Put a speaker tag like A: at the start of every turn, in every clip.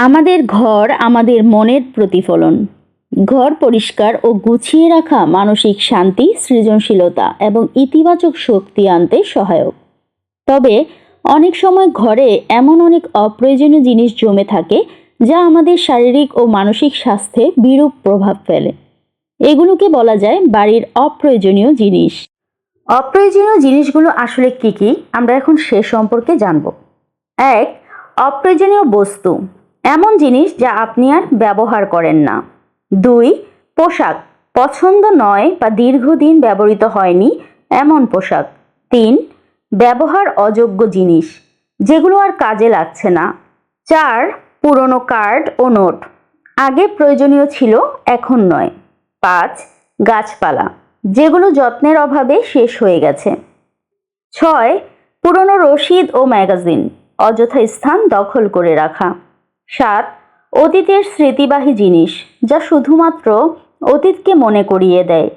A: আমাদের ঘর আমাদের মনের প্রতিফলন। ঘর পরিষ্কার ও গুছিয়ে রাখা মানসিক শান্তি, সৃজনশীলতা এবং ইতিবাচক শক্তি আনতে সহায়ক। তবে অনেক সময় ঘরে এমন অনেক অপ্রয়োজনীয় জিনিস জমে থাকে যা আমাদের শারীরিক ও মানসিক স্বাস্থ্যে বিরূপ প্রভাব ফেলে। এগুলোকে বলা যায় বাড়ির অপ্রয়োজনীয় জিনিস। অপ্রয়োজনীয় জিনিসগুলো আসলে কি কি? আমরা এখন সে সম্পর্কে জানব। এক, অপ্রয়োজনীয় বস্তু। এমন জিনিস যা আপনি আর ব্যবহার করেন না। দুই, পোশাক। পছন্দ নয় বা দীর্ঘদিন ব্যবহৃত হয়নি এমন পোশাক। তিন, ব্যবহার অযোগ্য জিনিস, যেগুলো আর কাজে লাগছে না। চার, পুরনো কার্ড ও নোট। আগে প্রয়োজনীয় ছিল, এখন নয়। পাঁচ, গাছপালা, যেগুলো যত্নের অভাবে শেষ হয়ে গেছে। ছয়, পুরনো রসিদ ও ম্যাগাজিন, অযথা স্থান দখল করে রাখা। সাত, অতীতের স্মৃতিবাহী জিনিস যা শুধুমাত্র অতীতকে মনে করিয়ে দেয়।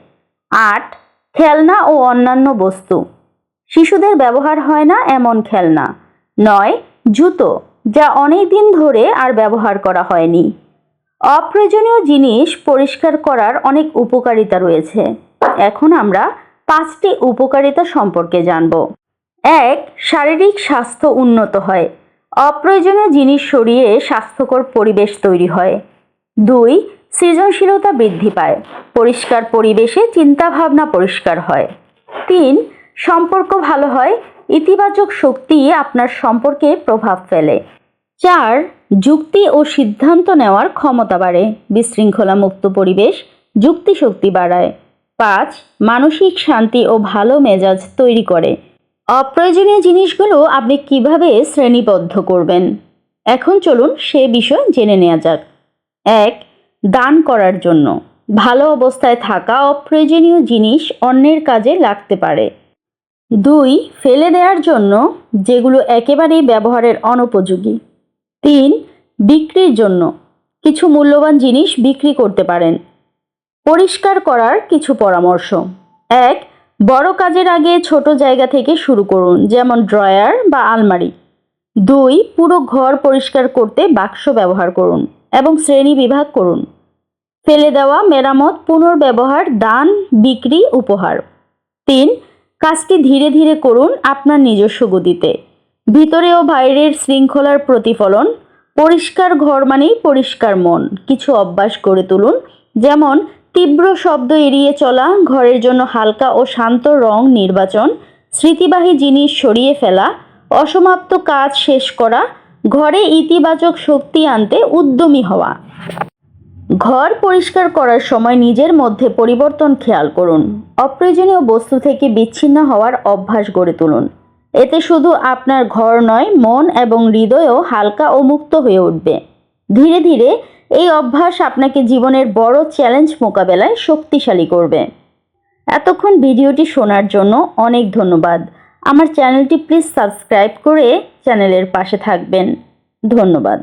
A: আট, খেলনা ও অন্যান্য বস্তু। শিশুদের ব্যবহার হয় না এমন খেলনা। নয়, জুতো, যা অনেক দিন ধরে আর ব্যবহার করা হয়নি। অপ্রয়োজনীয় জিনিস পরিষ্কার করার অনেক উপকারিতা রয়েছে। এখন আমরা পাঁচটি উপকারিতা সম্পর্কে জানব। এক, শারীরিক স্বাস্থ্য উন্নত হয়। অপ্রয়োজনীয় জিনিস সরিয়ে স্বাস্থ্যকর পরিবেশ তৈরি হয়। দুই, সৃজনশীলতা বৃদ্ধি পায়। পরিষ্কার পরিবেশে চিন্তাভাবনা পরিষ্কার হয়। তিন, সম্পর্ক ভালো হয়। ইতিবাচক শক্তি আপনার সম্পর্কে প্রভাব ফেলে। চার, যুক্তি ও সিদ্ধান্ত নেওয়ার ক্ষমতা বাড়ে। বিশৃঙ্খলা মুক্ত পরিবেশ যুক্তি শক্তি বাড়ায়। পাঁচ, মানসিক শান্তি ও ভালো মেজাজ তৈরি করে। অপ্রয়োজনীয় জিনিসগুলো আপনি কীভাবে শ্রেণীবদ্ধ করবেন? এখন চলুন সে বিষয় জেনে নেওয়া যাক। এক, দান করার জন্য। ভালো অবস্থায় থাকা অপ্রয়োজনীয় জিনিস অন্যের কাজে লাগতে পারে। দুই, ফেলে দেওয়ার জন্য, যেগুলো একেবারেই ব্যবহারের অনুপযোগী। তিন, বিক্রির জন্য। কিছু মূল্যবান জিনিস বিক্রি করতে পারেন। পরিষ্কার করার কিছু পরামর্শ। এক বড় কাজের আগে ছোট জায়গা থেকে শুরু করুন, যেমন ড্রয়ার বা আলমারি। দুই, পুরো ঘর পরিষ্কার করতে বাক্স ব্যবহার করুন এবং শ্রেণি বিভাগ করুন। ফেলে দেওয়া মেরামত, পুনর্ব্যবহার, দান, বিক্রি, উপহার। তিন, কাজটি ধীরে ধীরে করুন আপনার নিজস্ব গতিতে। ভিতরে ও বাইরের শৃঙ্খলার প্রতিফলন, পরিষ্কার ঘর মানেই পরিষ্কার মন, কিছু অভ্যাস গড়ে তুলুন, যেমন তীব্র শব্দ এড়িয়ে চলা, ঘরের জন্য হালকা ও শান্ত রং নির্বাচন, স্মৃতিবাহী জিনিস সরিয়ে ফেলা, অসমাপ্ত কাজ শেষ করা, ঘরে ইতিবাচক শক্তি আনতে উদ্যমী হওয়া। ঘর পরিষ্কার করার সময় নিজের মধ্যে পরিবর্তন খেয়াল করুন। অপ্রয়োজনীয় বস্তু থেকে বিচ্ছিন্ন হওয়ার অভ্যাস গড়ে তুলুন। এতে শুধু আপনার ঘর নয়, মন এবং হৃদয়ও হালকা ও মুক্ত হয়ে উঠবে। ধীরে ধীরে এই অভ্যাস আপনাকে জীবনের বড় চ্যালেঞ্জ মোকাবেলায় শক্তিশালী করবে। এতক্ষণ ভিডিওটি শোনার জন্য অনেক ধন্যবাদ। আমার চ্যানেলটি প্লিজ সাবস্ক্রাইব করে চ্যানেলের পাশে থাকবেন। ধন্যবাদ।